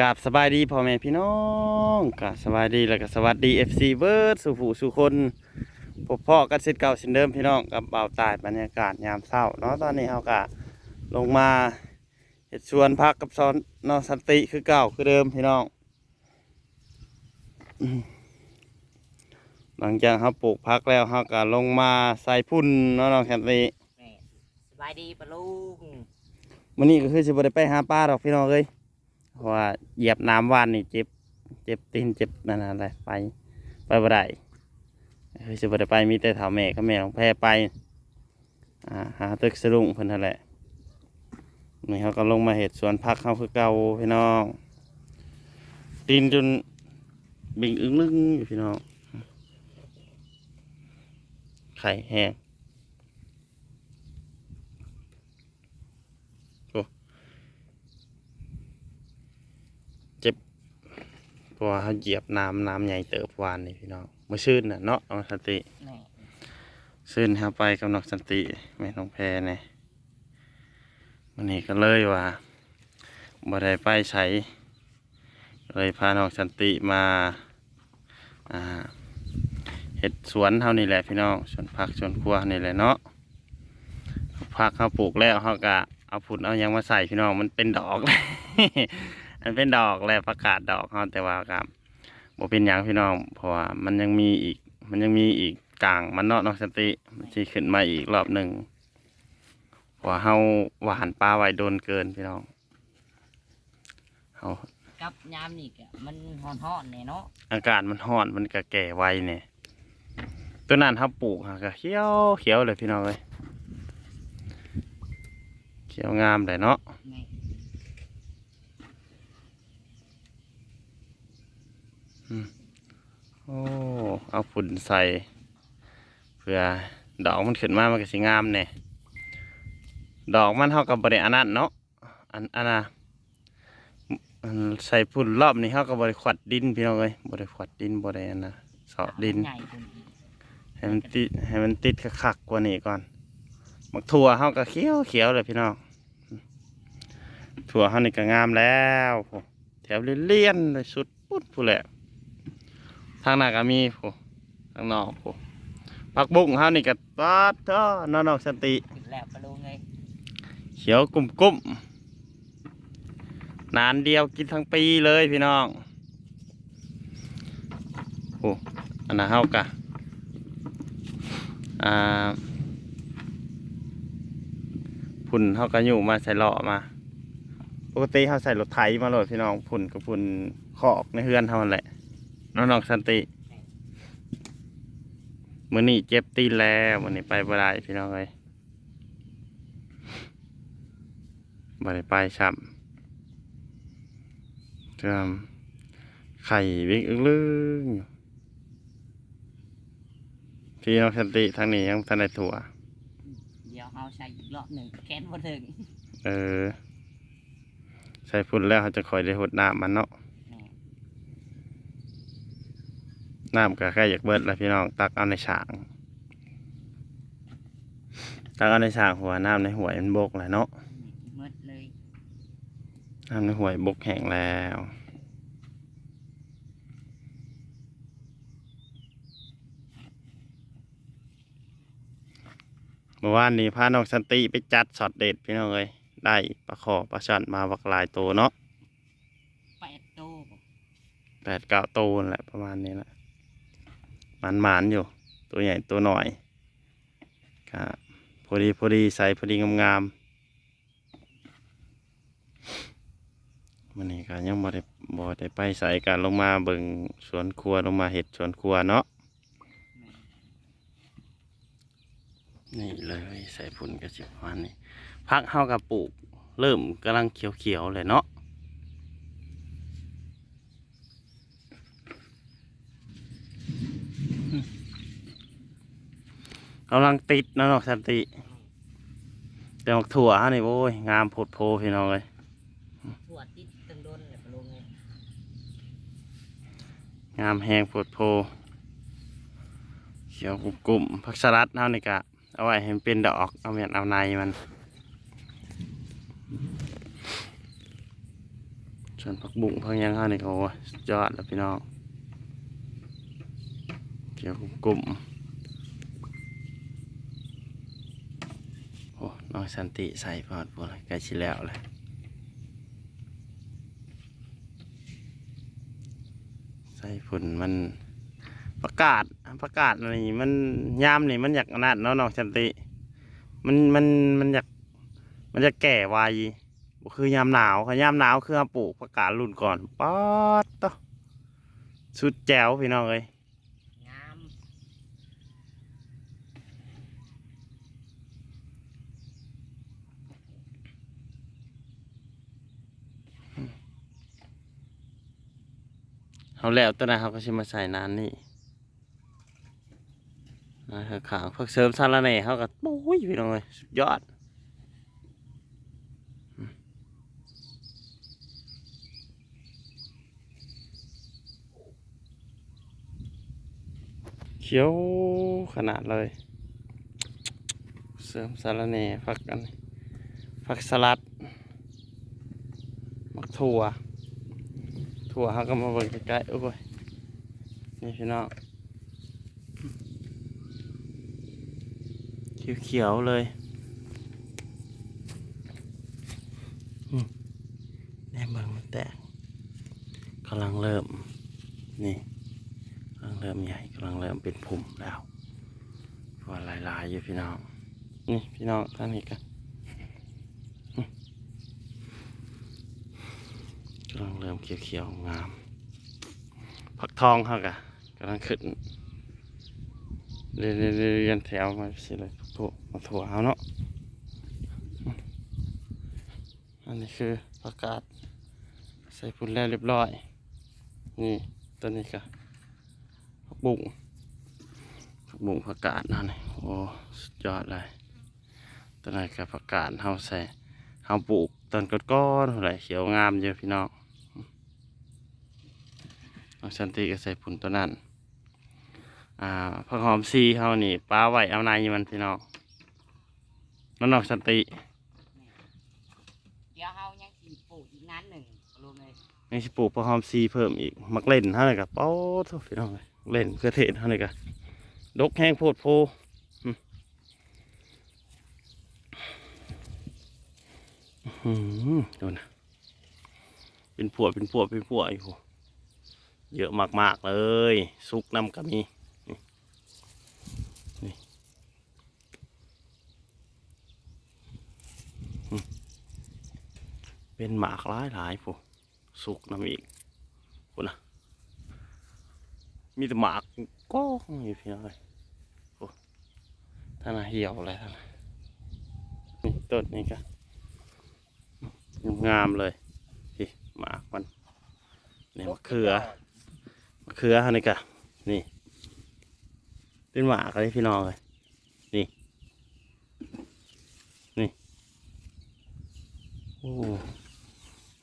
กราบสบายดีพ่อแม่พี่น้องกราบสบายดีแล้วก็สวัสดี FC เบิร์ดสู่ผู้สู่คนพบพ่อกันเสร็จเก่าสินเดิมพี่น้องกับเบาวตายบรรยากาศยามเช้าเนาะตอนนี้เขาก็ลงมาเห็ดชวนพักกับซอนนองสันติคือเก่าคือเดิมพี่น้องอืมหลังจากเขาปลูกพักแล้วเขาก็ลงมาใส่พุ่นเนาะน้องสันติแม่สบายดีปะลุงวันนี้ก็คือจะบ่ได้ไปหาปลาหรอกพี่น้องเอ้ย เพราะว่าเหยียบน้ำว่านนี่เจ็บ เจ็บตีนเจ็บนั่นน่ะอะไรไปไปบ่ได้คือจะบ่ได้ไปมีแต่ถาแม่กับแม่ของแพรไปอ่าหาตึกสลุงเพิ่นนั่นแหละนี่เขาก็ลงมาเห็ดสวนพักเขาคือเก่าพี่น้องตีนจนบิ่งอึ้งลึงอยู่พี่น้องไข่แห้ง เพราะว่าเขาเหยียบน้ำน้ำใหญ่เติบวานนี่พี่น้องมาชื่นน่ะเนาะน้องสันติชื่นครับไปกับน้องสันติแม่น้องแพรเนี่ยวันนี้ก็เลยว่าบ่ได้ไปใช้เลยพาน้องสันติมาอ่าเห็ดสวนเท่านี้แหละพี่น้องสวนผักสวนครัวนี่แหละเนาะผักเขาปลูกแล้วเขาก็เอาผุดเอายังมาใส่พี่น้องมันเป็นดอกเลย มันเป็นดอกแล้วประกาศดอกเขาแต่ว่ากับบ่เป็นหยังพี่น้อง เพราะว่ามันยังมีอีก มันยังมีอีกกลางมันเนาะน้องสติมันสิขึ้นมาอีกรอบหนึ่งเพราะว่าเฮาหวานปลาไว้โดนเกินพี่น้องเฮากับยามนี่กะมันฮ้อนๆแน่เนาะอากาศมันร้อนมันก็แก่ไวเนี่ยตัวนั้นเฮาปลูกฮะก็เขียวเขียวเลยพี่น้องเลยเขียวงามเลยเนาะ แม่ โอ้ เอาฝุ่นใส่ เพื่อดอกมันขึ้นมามันก็สิงามเนี่ยดอกมันเท่ากับบริอันนั้นเนาะ อันอันน่ะใส่ฝุ่นรอบนี้เท่ากับบริขวัดดินพี่น้องเลยบริขวัดดินบริอันนะเสาะดิน ให้มันติดให้มันติดคักกว่านี้ก่อนมักถั่วเฮาก็เขียวเขียวเลยพี่น้อง ถั่วเฮานี่ก็งามแล้วแถวเลี่ยนเลยสุดปุ๊ดผู้แหละ ทางหน้าก็มีโหทางนอกโหผักบุ้งเฮานี่ก็ปาดเถอะนอนอกสติขึ้นแล้วปะลุงเอ้ยเขียวกุ้มกุ้มนานเดียวกินทั้งปีเลยพี่น้องโอ้อันนั้นเฮากะอ่าพุ่นเฮากะอยู่มาใส่เลาะมา ปกติเฮาใส่รถไถมาโหลดพี่น้องพุ่นกับพุ่นขอกในเฮือนเฮานั่นแหละ น้องๆสันติมื้อนี้เจ็บตีนแล้วมื้อนี้ไปบ่ได้พี่น้องเอ้ยบริไปช้ำเติมไข่วิ่งอึ้งลึงอยู่พี่น้องสันติทางนี้ยังทันได้ถั่วเดี๋ยวเฮาใส่อีกรอบหนึ่งแค้นบ่ถึงเออ ใส่พุ่นแล้วเขาจะคอยได้หดน้ำมันเนาะ แม่ น้ำก็แค่อยากเบิดแล้วพี่น้องตักเอาในฉางตักเอาในฉางหัวน้ำในห่วยมันบกแล้วเนาะหมดเลยน้ำในห่วยบกแห้งแล้วเมื่อวานนี้พาน้องสันติไปจัดช็อตเด็ดพี่น้องเลยได้ปลาขอปลาช่อนมาบักหลายตัวเนาะแปดโตบ่แปดเก้าตัวนั่นแหละประมาณนี้แหละ หมันหมานอยู่ ตัวใหญ่ตัวหน่อยก็พอดีพอดีใส่พอดีงามๆมันนี้ก็ยังบ่ได้บ่ได้ไปใส่กันลงมาเบิ่งสวนครัวลงมาเห็ดสวนครัวเนาะนี่เลยใส่ผุนกระสิบวันนี่พักเฮากับปลูก เริ่มกำลังเขียวๆเลยเนาะ กำลังติดเนาะนอกสันติ แต่หมกถั่วฮะนี่โอ้ย งามโพดโพพี่น้องเลยทั่วติดตึงโดนเลยปลุงเอ้ยงามแหงโพดโพเขียวกลุ่มๆผักสลัดเฮานี่กะเอาไว้ให้มันเป็นดอกเอาเมียนเอาในมัน ส่วนผักบุ้งผักยังเฮานี่โอ้ยยอดแล้วพี่น้องเกี่ยวกลุ่มโอ้ น้องสันติใส่พอดพวกเลยใกล้ชิแล้วเลยใส่ฝุ่นมันประกาศประกาศอะไรนี่มันยามนี่มันอยากอนาดเนาะน้องสันติ มันมันมันอยากมันจะแก่ไวคือยามหนาวค่ะยามหนาวคือเราปลูกประกาศรุ่นก่อนป๊อดต่อสุดแจ๋วพี่น้องเอ้ย เขาแล้วตอนนั้นเขาก็ชิมาใส่นานนี่นะขางพวกเสริมซาลาเน่เขาก็โอ้ยพี่น้องเอ้ยสุดยอดเขียวขนาดเลย เสริมสารเน่ผักกันผักสลัด มักถั่ว ถั่วเขาก็มาเบิ่งใกล้ๆโอ้ยนี่พี่น้องเขียวๆเลยแน่เบิ่งมันแตกกำลังเริ่ม นี่กำลังเริ่มใหญ่กำลังเริ่มเป็นผุ่มแล้วว่าลายๆอยู่พี่น้อง นี่พี่น้องท่านนี้กันอืมกำลังเริ่มเขียวๆงาม ผักทองเขากะกำลังขึ้นเรียนแถวมาสิเลยถั่วมาถั่วเอาเนาะอันนี้คือผักกาดใส่พุ่นแล้วเรียบร้อย นี่ตัวนี้ก็ผักบุ้งผักบุ้งผักกาดนั่นนี่โอ้สุดยอดเลยตอนนั้กับผักกาดเฮาใส่เฮาปลูกตอนก้อนๆเท่าไรเขียวงามเยอะพี่น้อง น้องสันติก็ใส่ผุนตัวนั้น อ่าผักหอมซีเฮานี่ป้าไว้เอาในมันพี่น้องน้องน้องสันติเดี๋ยวเฮายังสิปลูกอีกนั้นหนึ่งลุงเลยยังสิปลูกผักหอมซีเพิ่มอีกมักเล่นเท่าไหร่กับเป้าโทุพี่น้องเอ้ยเล่นเพื่อเทศเท่าไหร่กับดกแห้งโพดโพอืมอื้อหือดูนะ เป็นผัวเป็นผัวเป็นผัวอยู่ เยอะมากๆเลย ซุกน้ำก็มีเป็นหมากหลายหลายผู้ซุกน้ำอีกผู้นะมีแต่หมากก้องอยู่พี่น้อยโอ้ท่านน่ะเหี่ยวอะไรท่านนี่ต้นนี้ก็งามเลยพี่หมากมันนี่มะเขือ เขือฮะนี่กะนี่ เป็นหมากเลยพี่น้องเลยนี่ นี่ โอ้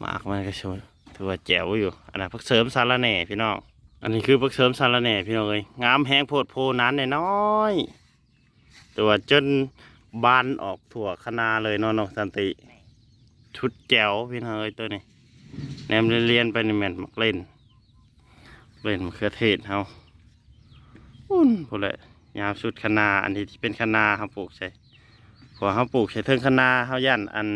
หมากมันก็ชวยถือว่าแจ๋วอยู่อันนั้นพักเสริมสารแหน่พี่น้องอันนี้คือพักเสริมสารแหน่พี่น้องเลยงามแห้งโพดโพนั้นน้อยตัวจนบานออกถั่วคะนาเลยนาะน้องสันติ ชุดแจ๋วพี่น้องเอ้ยตัวนี้แนมเรียนไปในแมนมักเล่น เล่นมะเขือเทศเฮาอุ่นพอแหละยามสุดคะนาอันนี้ที่เป็นคะนาเฮาปลูกใช่พอเฮาปลูกใช้เทิงคะนาเฮาย่านอัน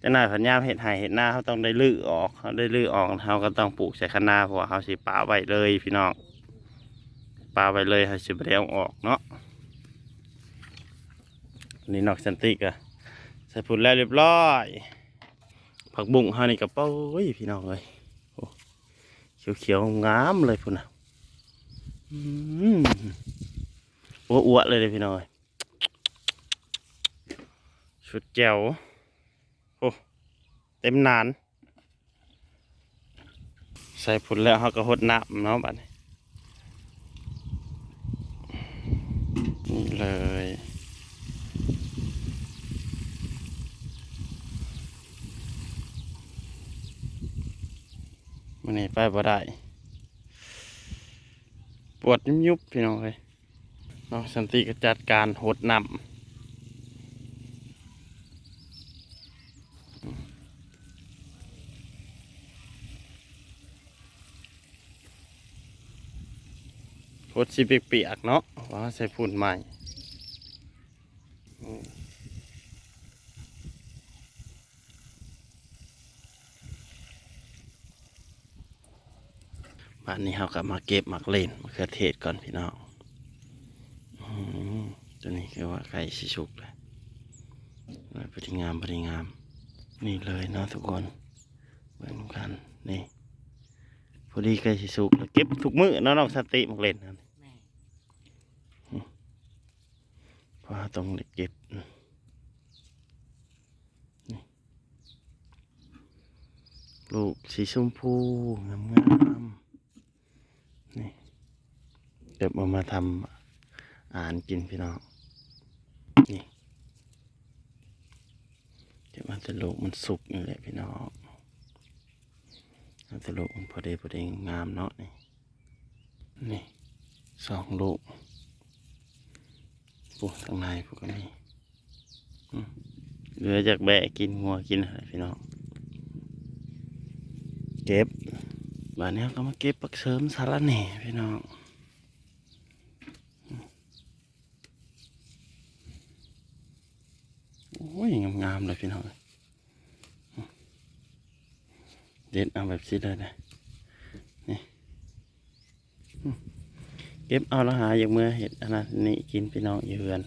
จะน่าพันยามเห็ดไห่เห็ดหน้าเฮาต้องได้ลื้อออกเฮาได้ลื้อออกเฮาก็ต้องปลูกใช้คะนาเพราะว่าเฮาสิป่าไว้เลยพี่น้องป่าไว้เลยเฮาสิบ่ได้เอาออกเนาะนนี้นอกสันติกอะใส่ผุนแล้วเรียบร้อย ผักบุ้งเฮานี่ก็เป้าพี่น้องเอ้ย เขียวๆงามเลยพุ่นนะอืมอ้วอ้วๆเลยเลยพี่น้อยชุดแจ๋วโอ้เต็มนาน ใส่ผุนแล้วเขาก็หดน้ำเนาะบัดนี้นี่ ไปบ่ได้ ปวดยุบยุบพี่น้องเลยน้องสันติก็จัดการหดนำหดสีเปียกๆเนาะว่าใส่ฝุ่นใหม่ เราก็มาเก็บมักเล่นมะเขือเทศก่อนพี่น้องอืมตัวนี้คือว่าไก่ชิชุกเลยพอดีงามพอดีงาม นี่เลยเนาะทุกคนเหมือนกันนี่พอดีไก่ชิชุกแล้วเก็บทุกมื้อเนาะน้องสติมักเล่นนั่นแม่เพราะว่าต้องได้เก็บอืมนี่ลูกสีชมพูงามงามๆนี่ เก็บเอามาทำอาหารกินพี่น้อง นี่เก็บมาแต่ลูกมันสุกนี่แหละพี่น้องเอาแต่ลูกมันพอดีพอดีงามเนาะนี่ นี่สองลูกพวกทางในพวกนี้เหลือจากแบะกินงัวกินอะไรพี่น้อง เก็บบ้านนี้ก็มาเก็บปักเสริมสารแหน่พี่น้องอืมโอ้ยงามเลยพี่น้องเด็ดเอาแบบนี้เลยนะนี่เก็บเอาแล้วหาอย่างเมื่อเห็ดอันนั้นนี่กินพี่น้องอยู่เรือน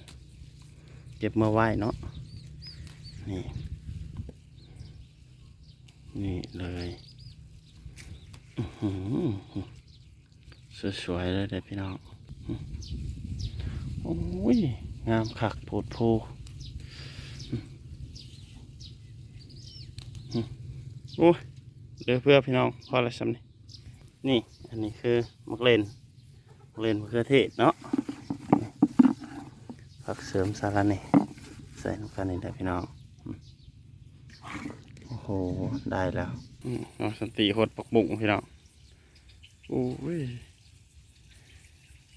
เก็บเมาไหวเนาะนี่นี่เลยสวยๆเลยเด็ดพี่น้องโอ้ยงามคักโพดโพอื้ออื้อ โอ้ยเหลือเพื่อพี่น้องพอแล้วสำนี่นี่อันนี้คือมักเลนมักเลนมะเขือเทศเนาะผักเสริมสารเน่ใส่ลงไปนี่ได้พี่น้องโอ้โหได้แล้วอืมเอาสันติโหดปักบุ้งพี่น้องโอ้ย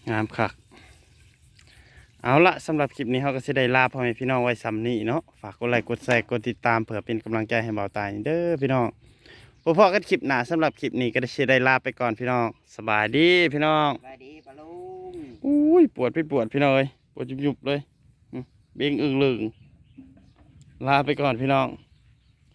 งามคัก เอาละสำหรับคลิปนี้เขาก็จะได้ลาพ่อแม่พี่น้องไว้ซ้ำนี้เนาะฝากกดไลค์กดแชร์กดติดตามเผื่อเป็นกำลังใจให้เบาตายเด้อพี่น้องพบพอกันคลิปหน้าสำหรับคลิปนี้ก็จะได้ลาไปก่อนพี่น้องสบายดีพี่น้องสวัสดีปะลุงอุ้ยปวดไปปวดพี่น้องเอ้ยปวดยุบๆเลยอืมเบ่งอึ้งลึงลาไปก่อนพี่น้อง